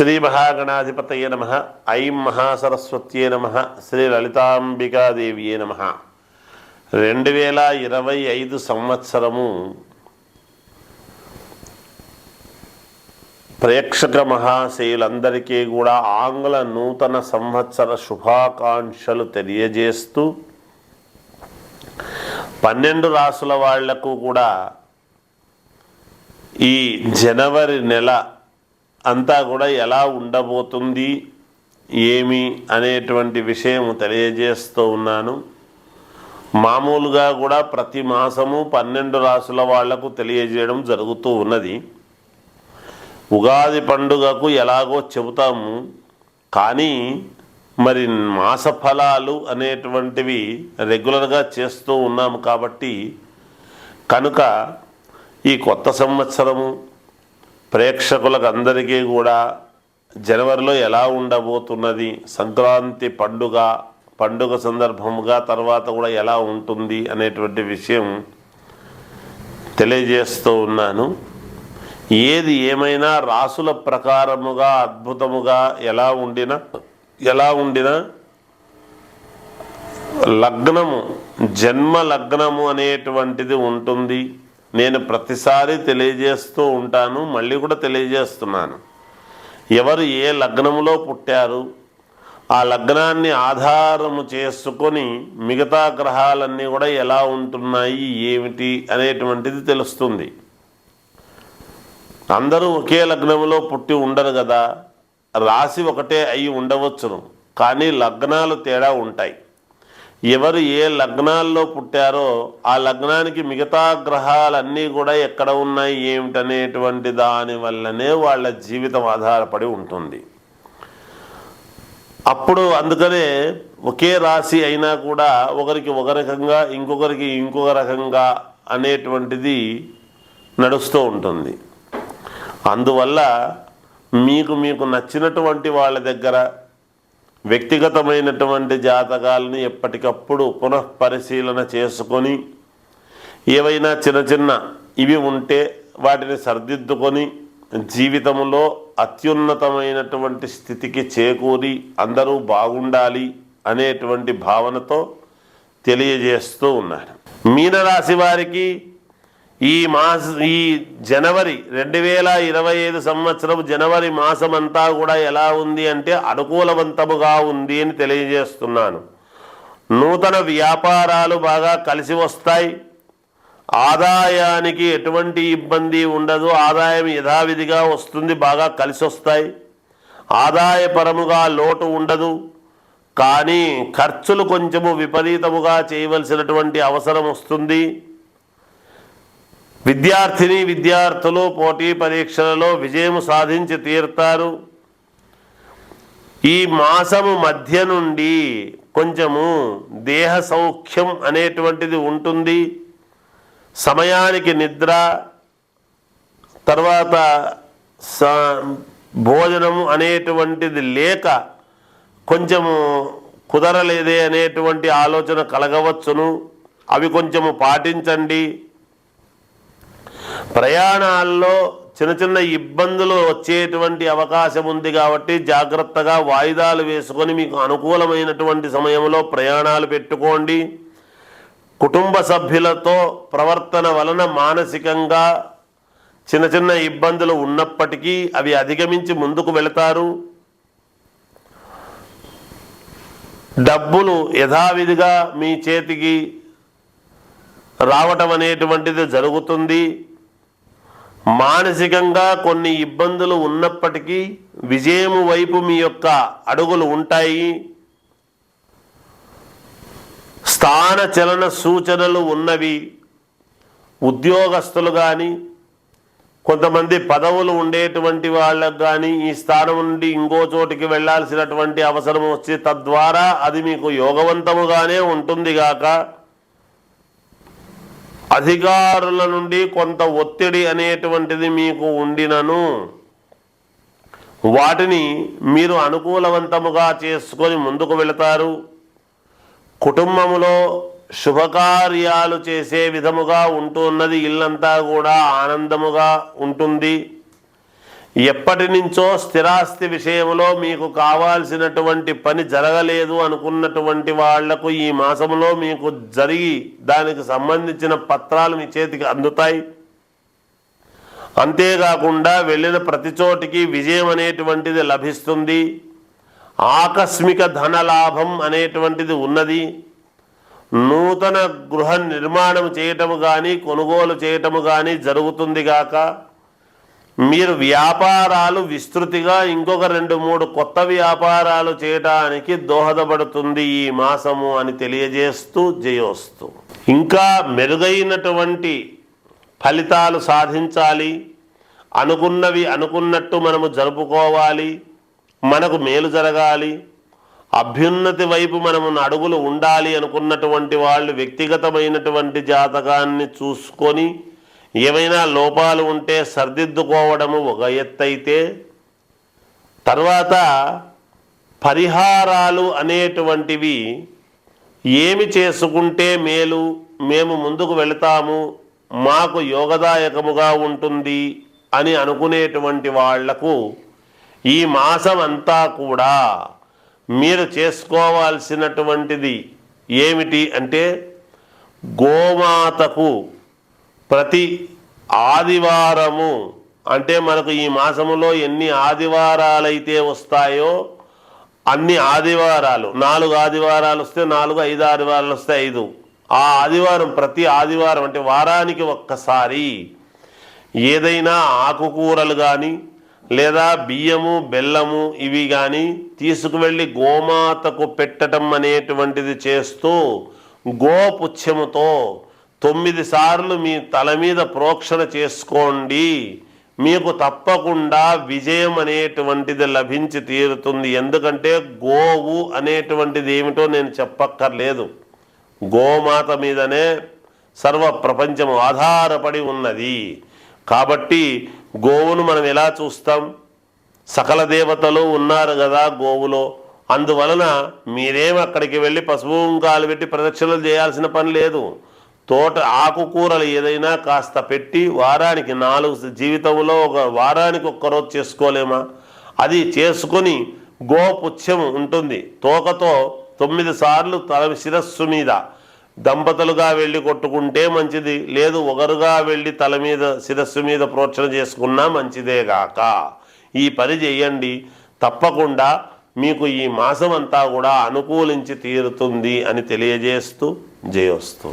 శ్రీ మహాగణాధిపతయ నమ. ఐం మహాసరస్వత్యే నమ. శ్రీ లలితాంబికాదేవియే నమ. రెండు వేల ఇరవై ఐదు సంవత్సరము ప్రేక్షక మహాశయులందరికీ కూడా ఆంగ్ల నూతన సంవత్సర శుభాకాంక్షలు తెలియజేస్తూ పన్నెండు రాసుల వాళ్ళకు కూడా ఈ జనవరి నెల అంతా కూడా ఎలా ఉండబోతుంది ఏమి అనేటువంటి విషయం తెలియజేస్తూ ఉన్నాను. మామూలుగా కూడా ప్రతి మాసము పన్నెండు రాసుల వాళ్ళకు తెలియజేయడం జరుగుతూ ఉన్నది. ఉగాది పండుగకు ఎలాగో చెబుతాము కానీ మరి మాస ఫలాలు అనేటువంటివి రెగ్యులర్గా చేస్తూ ఉన్నాము కాబట్టి కనుక ఈ కొత్త సంవత్సరము ప్రేక్షకులకు అందరికీ కూడా జనవరిలో ఎలా ఉండబోతున్నది సంక్రాంతి పండుగ పండుగ సందర్భముగా తర్వాత కూడా ఎలా ఉంటుంది అనేటువంటి విషయం తెలియజేస్తూ ఉన్నాను. ఏది ఏమైనా రాసుల ప్రకారముగా అద్భుతముగా ఎలా ఉండినా ఎలా ఉండినా లగ్నము జన్మ లగ్నము అనేటువంటిది ఉంటుంది. నేను ప్రతిసారి తెలియజేస్తూ ఉంటాను మళ్ళీ కూడా తెలియజేస్తున్నాను. ఎవరు ఏ లగ్నములో పుట్టారు ఆ లగ్నాన్ని ఆధారము చేసుకొని మిగతా గ్రహాలన్నీ కూడా ఎలా ఉంటున్నాయి ఏమిటి అనేటువంటిది తెలుస్తుంది. అందరూ ఒకే లగ్నంలో పుట్టి ఉండరు కదా రాశి ఒకటే అయి ఉండవచ్చును. కానీ లగ్నాలు తేడా ఉంటాయి. ఎవరు ఏ లగ్నాల్లో పుట్టారో ఆ లగ్నానికి మిగతా గ్రహాలన్నీ కూడా ఎక్కడ ఉన్నాయి ఏమిటనేటువంటి దాని వల్లనే వాళ్ళ జీవితం ఆధారపడి ఉంటుంది. అప్పుడు అందుకనే ఒకే రాశి అయినా కూడా ఒకరికి ఒక రకంగా ఇంకొకరికి ఇంకొక రకంగా అనేటువంటిది నడుస్తూ ఉంటుంది. అందువల్ల మీకు మీకు నచ్చినటువంటి వాళ్ళ దగ్గర వ్యక్తిగతమైనటువంటి జాతకాలను ఎప్పటికప్పుడు పునఃపరిశీలన చేసుకొని ఏవైనా చిన్న చిన్న ఇవి ఉంటే వాటిని సర్దిద్దుకొని జీవితంలో అత్యున్నతమైనటువంటి స్థితికి చేకూరి అందరూ బాగుండాలి అనేటువంటి భావనతో తెలియజేస్తూ ఉన్నారు. మీనరాశి వారికి ఈ మాస ఈ జనవరి రెండు వేల ఇరవై ఐదు సంవత్సరం జనవరి మాసం అంతా కూడా ఎలా ఉంది అంటే అనుకూలవంతముగా ఉంది అని తెలియజేస్తున్నాను. నూతన వ్యాపారాలు బాగా కలిసి వస్తాయి. ఆదాయానికి ఎటువంటి ఇబ్బంది ఉండదు. ఆదాయం యథావిధిగా వస్తుంది బాగా కలిసి వస్తాయి. ఆదాయపరముగా లోటు ఉండదు. కానీ ఖర్చులు కొంచెము విపరీతముగా చేయవలసినటువంటి అవసరం వస్తుంది. విద్యార్థిని విద్యార్థులు పోటీ పరీక్షలలో విజయం సాధించి తీరుతారు. ఈ మాసము మధ్య నుండి కొంచెము దేహ సౌఖ్యం అనేటువంటిది ఉంటుంది. సమయానికి నిద్ర తర్వాత భోజనము భోజనం అనేటువంటిది లేక కొంచెము కుదరలేదే అనేటువంటి ఆలోచన కలగవచ్చును. అవి కొంచెము పాటించండి. ప్రయాణాల్లో చిన్న చిన్న ఇబ్బందులు వచ్చేటువంటి అవకాశం ఉంది కాబట్టి జాగ్రత్తగా వాయిదాలు వేసుకొని మీకు అనుకూలమైనటువంటి సమయంలో ప్రయాణాలు పెట్టుకోండి. కుటుంబ సభ్యులతో ప్రవర్తన వలన మానసికంగా చిన్న చిన్న ఇబ్బందులు ఉన్నప్పటికీ అవి అధిగమించి ముందుకు వెళతారు. డబ్బులు యథావిధిగా మీ చేతికి రావటం అనేటువంటిది జరుగుతుంది. మానసికంగా కొన్ని ఇబ్బందులు ఉన్నప్పటికీ విజయము వైపు మీ యొక్క అడుగులు ఉంటాయి. స్థాన చలన సూచనలు ఉన్నవి. ఉద్యోగస్తులు కానీ కొంతమంది పదవులు ఉండేటువంటి వాళ్ళకు కానీ ఈ స్థానం నుండి ఇంకో చోటికి వెళ్ళాల్సినటువంటి అవసరం వచ్చి తద్వారా అది మీకు యోగవంతముగానే ఉంటుంది గాక. అధికారుల నుండి కొంత ఒత్తిడి అనేటువంటిది మీకు ఉండినను. వాటిని మీరు అనుకూలవంతముగా చేసుకొని ముందుకు వెళతారు. కుటుంబములో శుభకార్యాలు చేసే విధముగా ఉంటున్నది ఇల్లంతా కూడా ఆనందముగా ఉంటుంది. ఎప్పటి నుంచో స్థిరాస్తి విషయంలో మీకు కావాల్సినటువంటి పని జరగలేదు అనుకున్నటువంటి వాళ్ళకు ఈ మాసంలో మీకు జరిగి దానికి సంబంధించిన పత్రాలు మీ చేతికి అందుతాయి. అంతేకాకుండా వెళ్ళిన ప్రతి చోటికి విజయం అనేటువంటిది లభిస్తుంది. ఆకస్మిక ధన లాభం అనేటువంటిది ఉన్నది. నూతన గృహ నిర్మాణం చేయటము కానీ కొనుగోలు చేయటము కానీ జరుగుతుంది గాక. మీరు వ్యాపారాలు విస్తృతిగా ఇంకొక రెండు మూడు కొత్త వ్యాపారాలు చేయటానికి దోహదపడుతుంది ఈ మాసము అని తెలియజేస్తూ జయోస్తు. ఇంకా మెరుగైనటువంటి ఫలితాలు సాధించాలి. అనుకున్నవి అనుకున్నట్టు మనము జరుపుకోవాలి. మనకు మేలు జరగాలి. అభ్యున్నతి వైపు మనము అడుగులు ఉండాలి అనుకున్నటువంటి వాళ్ళు వ్యక్తిగతమైనటువంటి జాతకాన్ని చూసుకొని ఏమైనా లోపాలు ఉంటే సర్దిద్దుకోవడము ఒక ఎత్తైతే తర్వాత పరిహారాలు అనేటువంటివి ఏమి చేసుకుంటే మేలు మేము ముందుకు వెళతాము మాకు యోగదాయకముగా ఉంటుంది అని అనుకునేటువంటి వాళ్ళకు ఈ మాసం అంతా కూడా మీరు చేసుకోవాల్సినటువంటిది ఏమిటి అంటే గోమాతకు ప్రతి ఆదివారము అంటే మనకు ఈ మాసములో ఎన్ని ఆదివారాలైతే వస్తాయో అన్ని ఆదివారాలు నాలుగు ఆదివారాలు వస్తే నాలుగు ఐదు ఆదివారాలు వస్తే ఐదు. ఆ ఆదివారం ప్రతి ఆదివారం అంటే వారానికి ఒక్కసారి ఏదైనా ఆకుకూరలు కానీ లేదా బియ్యము బెల్లము ఇవి కానీ తీసుకువెళ్ళి గోమాతకు పెట్టడం అనేటువంటిది చేస్తూ గోపుచ్చముతో తొమ్మిది సార్లు మీ తల మీద ప్రోక్షణ చేసుకోండి. మీకు తప్పకుండా విజయం అనేటువంటిది లభించి తీరుతుంది. ఎందుకంటే గోవు అనేటువంటిది ఏమిటో నేను చెప్పక్కర్లేదు. గోమాత మీదనే సర్వ ప్రపంచం ఆధారపడి ఉన్నది. కాబట్టి గోవును మనం ఎలా చూస్తాం? సకల దేవతలు ఉన్నారు కదా గోవులో. అందువలన మీరేం అక్కడికి వెళ్ళి పశువు కాలు పెట్టి ప్రదక్షిణలు చేయాల్సిన పని లేదు. తోట ఆకుకూరలు ఏదైనా కాస్త పెట్టి వారానికి నాలుగు జీవితంలో ఒక వారానికి ఒక్కరోజు చేసుకోలేమా? అది చేసుకొని గోపుచ్చం ఉంటుంది. తోకతో తొమ్మిది సార్లు తల శిరస్సు మీద దంపతులుగా వెళ్ళి కొట్టుకుంటే మంచిది. లేదు ఒకరుగా వెళ్ళి తల మీద శిరస్సు మీద ప్రోక్షణ చేసుకున్నా మంచిదేగాక ఈ పని చేయండి. తప్పకుండా మీకు ఈ మాసం అంతా కూడా అనుకూలించి తీరుతుంది అని తెలియజేస్తూ జయోస్తు.